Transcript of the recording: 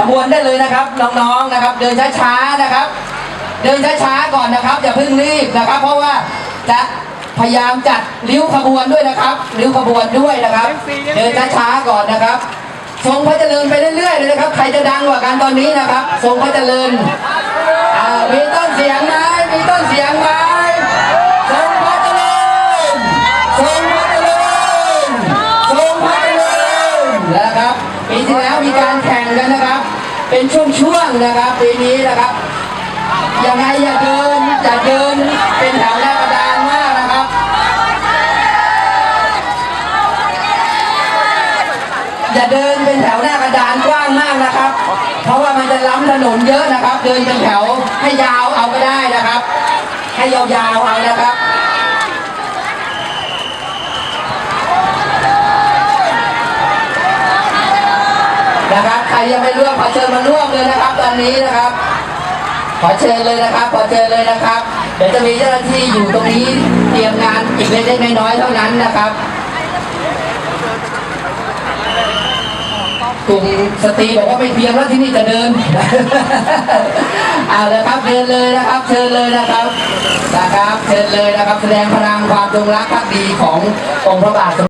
ขบวนได้เลยนะครับน้องๆนะครับ เดินช้าๆนะครับ เดินช้าๆก่อนนะครับ อย่าเพิ่งรีบนะครับ เพราะว่าจะพยายามจัดริ้วขบวนด้วยนะครับ ริ้วขบวนด้วยนะครับ เดินช้าๆก่อนนะครับทรงพระเจริญไปเรื่อยๆเลยนะครับ ใครจะดังกว่ากันตอนนี้นะครับทรงพระเจริญ เป็นช่วงๆนะครับปีนี้นะครับยังไงอย่าเดินอย่าเดินเป็นแถวหน้ากระดานมากนะครับ อย่าเดินเป็นแถวหน้ากระดานกว้างมากนะครับ เพราะว่ามันจะล้ำถนนเยอะนะครับ เดินเป็นแถวให้ยาวเอาก็ได้นะครับ ให้ยาวๆเอานะครับ นะครับ ใครยังไม่ร่วมขอเชิญมาร่วมเลยนะครับ ตอนนี้นะครับ ขอเชิญเลยนะครับ ขอเชิญเลยนะครับ เดี๋ยวจะมีเจ้าหน้าที่อยู่ตรงนี้เตรียมงานอีกเล็กๆน้อยๆเท่านั้นนะครับกลุ่มสตรีบอกว่าไม่เพียงแล้วที่นี่จะเดินเอาเลยครับเชิญเลยนะครับ เชิญเลยนะครับนะครับ เชิญเลยนะครับ แสดงพลังความจงรักภักดีขององค์พระบาทสม